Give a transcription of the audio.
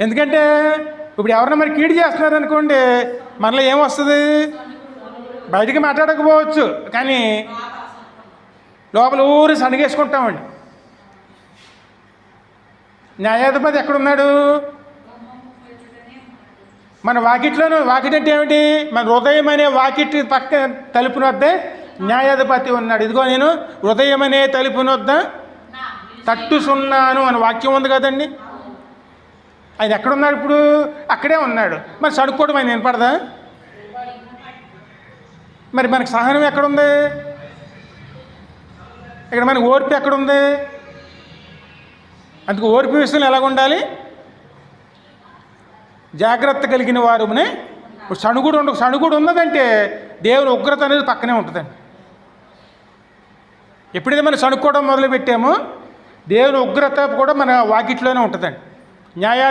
ఎందుకంటే ఇప్పుడు ఎవరైనా మరి కీడు చేస్తున్నారు అనుకోండి మనలో ఏమొస్తుంది బయటికి మాట్లాడకపోవచ్చు కానీ లోపల ఊరి సణిగేసుకుంటామండి. న్యాయాధిపతి ఎక్కడున్నాడు? మన వాకిట్లోనూ వాకిట్ అంటే ఏమిటి? మన హృదయం అనే వాకిట్ పక్క తలుపున వద్ద న్యాయాధిపతి ఉన్నాడు. ఇదిగో నేను హృదయం అనే తలుపున వద్ద తట్టుసున్నాను అని వాక్యం ఉంది కదండి. ఆయన ఎక్కడున్నాడు ఇప్పుడు? అక్కడే ఉన్నాడు. మరి సడుక్కోవడం ఆయన వినపడదా? మరి మనకి సహనం ఎక్కడుంది? ఇక్కడ మనకి ఓర్పు ఎక్కడుంది? అందుకు ఓర్పు విషయంలో ఎలాగ ఉండాలి? జాగ్రత్త కలిగిన వారునే ఇప్పుడు సణుగుడు ఉండ సణుగుడు ఉన్నదంటే దేవుని ఉగ్రత అనేది పక్కనే ఉంటుందండి. ఎప్పుడైతే మనం సణుక్కోవడం మొదలుపెట్టామో దేవుని ఉగ్రత కూడా మన వాకిట్లోనే ఉంటుందండి. న్యాయ